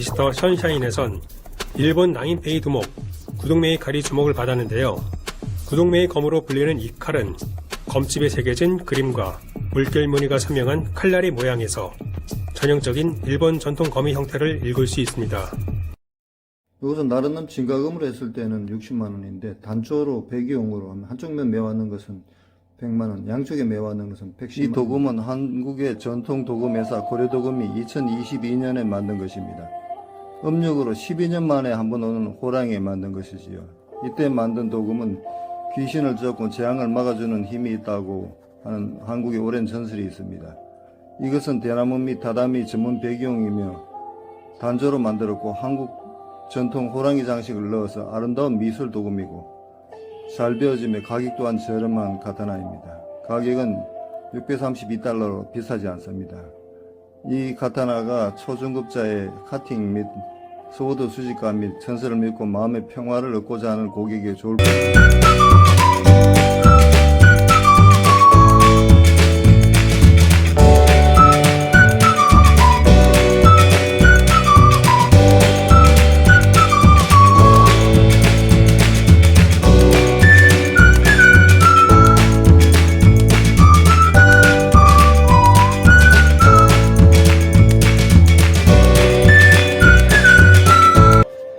미스터 션샤인에선 일본 나인페이 두목, 구동매의 칼이 주목을 받았는데요. 구동매의 검으로 불리는 이 칼은 검집에 새겨진 그림과 물결 무늬가 선명한 칼날의 모양에서 전형적인 일본 전통 거미 형태를 읽을 수 있습니다. 이것은 나르는 진가금으로 했을 때는 60만 원인데 단조로 배기용으로 하면 한쪽 면 매왔는 것은 100만 원, 양쪽에 매왔는 것은 110만 원. 이 도금은 한국의 전통 도금 회사 고려도금이 2022년에 만든 것입니다. 음력으로 12년 만에 한 번 오는 호랑이에 만든 것이지요. 이때 만든 도금은 귀신을 쫓고 재앙을 막아주는 힘이 있다고 하는 한국의 오랜 전설이 있습니다. 이것은 대나무 및 다다미 전문 배기용이며 단조로 만들었고 한국 전통 호랑이 장식을 넣어서 아름다운 미술 도금이고 잘 베어지며 가격 또한 저렴한 카타나입니다. 가격은 632달러로 비싸지 않습니다. 이 카타나가 초중급자의 카팅 및 소드 수집가 및 전설을 믿고 마음의 평화를 얻고자 하는 고객에게 좋을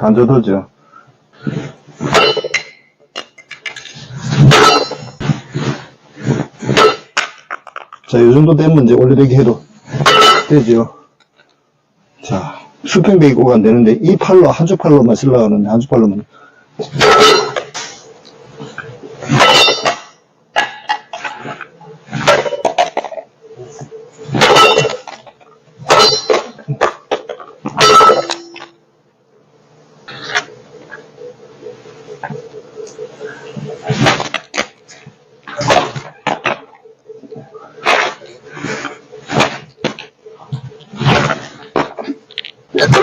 단조도죠. 자, 요 정도 되면 이제 올려대기 해도 되죠. 자, 수평배기고가 안 되는데, 이 팔로, 한쪽 팔로만 실라가는데 한쪽 팔로만. Esto